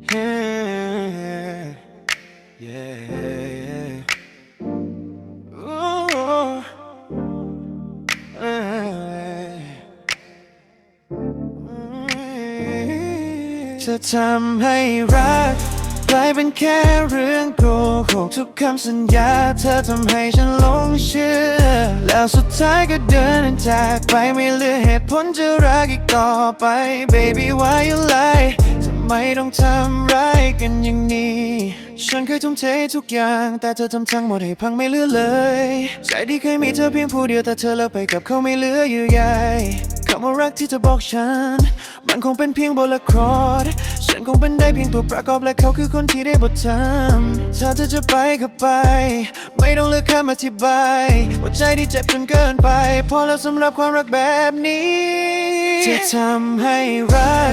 Yeah, yeah. Ooh, eh. จะทำให้รักกลายเป็นแค่เรื่องโกหกทุกคำสัญญา เธอทำให้ฉันหลงเชื่อ แล้วสุดท้ายก็เดินจากไปไม่เหลือเหตุผลจะรักอีกต่อไป baby why you lie ไมต้องทำร้ายกันอย่างนี้ ฉันเคยทุ่มเททุกอย่าง แต่เธอทำทั้งหมดให้พังไม่เหลือเลย ใจที่เคยมีเธอเพียงผู้เดียวแต่เธอเลิกไปกับเขาไม่เหลืออยู่ใยคำว่ารักที่เธอบอกฉัน มันคงเป็นเพียงบทละครฉันคงเป็นได้เพียงตัวประกอบและเขาคือคนที่ได้บททำถ้าเธอจะไปก็ไป ไม่ต้องเลือกคำอธิบายว่าใจที่เจ็บจนเกินไป พอแล้วสำหรับความรักแบบนี้ จะทำให้รัก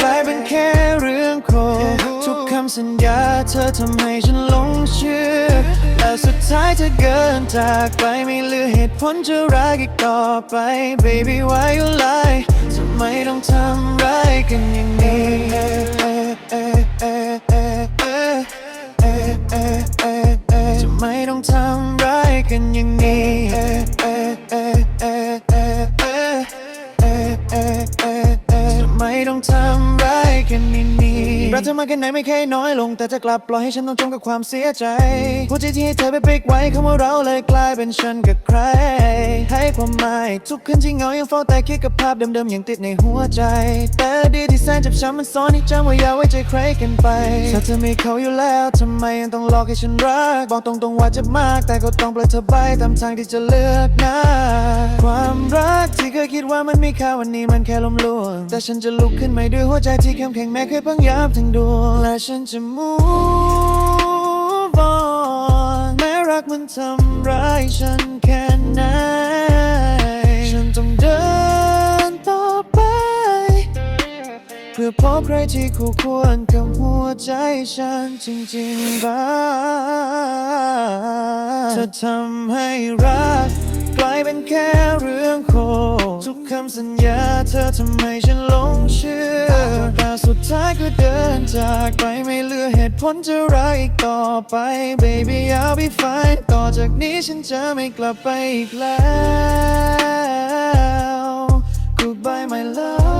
กลายเป็นแค่เรื่องโคทุกคำสัญญาเธอทำให้ฉันหลงเชื่อแต่สุดท้ายเธอเกินจากไปไม่เหลือเหตุผลจะรักอีกต่อไป baby why you lie ทำไมต้องทำร้ายกันอย่างนี้ทำไมต้องทำร้ายกันอย่างนี้ ไมต้องทำร้ายกันอย่นี้รักเธอมากแค่ไหนไม่เคยน้อยลง แต่จะกลับปล่อยให้ฉันต้องจมกับความเสียใจหัวใจที่ให้เธอไปปิกไว้คำว่าเราเลยกลายเป็นฉันกับใคร ให้ความหมายทุกคืนที่เหงายังเฝ้าแต่คิดกับภาพเดิมๆอยังติดในหัวใจ แต่ดีที่แสนเจ็บช้ำมันซ้อนให้จำว่าอย่าไว้ใจใครกันไปถ้าเธอมีเขาอยู่แล้วทำไมยังต้องหลอกให้ฉันรัก บอกตรงๆว่าจ็บมาก แต่ก็ต้องปล่อยเธอไปตามทางที่จะเลือกนะ ความรักที่เคยคิดว่ามันมีค่าวันนี้มันแค่ลมลวงแต่ฉันจะะลุกขึ้นใหม่ด้วยหัวใจที่เข้มแข็งแม้เคยพังยับทั้งดวงและฉันจะ move on แม้รักมันทำร้ายฉันแค่ไหน ฉันต้องเดินต่อไป เพื่อพบใครที่คู่ควรกับหัวใจฉันจริงๆบ้างเธอทำให้รักกลายเป็นแค่เรื่อง ทุกคำสัญญาเธอทำให้ฉันหลงเชื่อแต่สุดท้ายก็เดินจากไปไม่เหลือเหตุผลจะรักอีกต่อไป baby I'll be fine ต่อจากนี้ฉันจะไม่กลับไปอีกแล้ว goodbye my love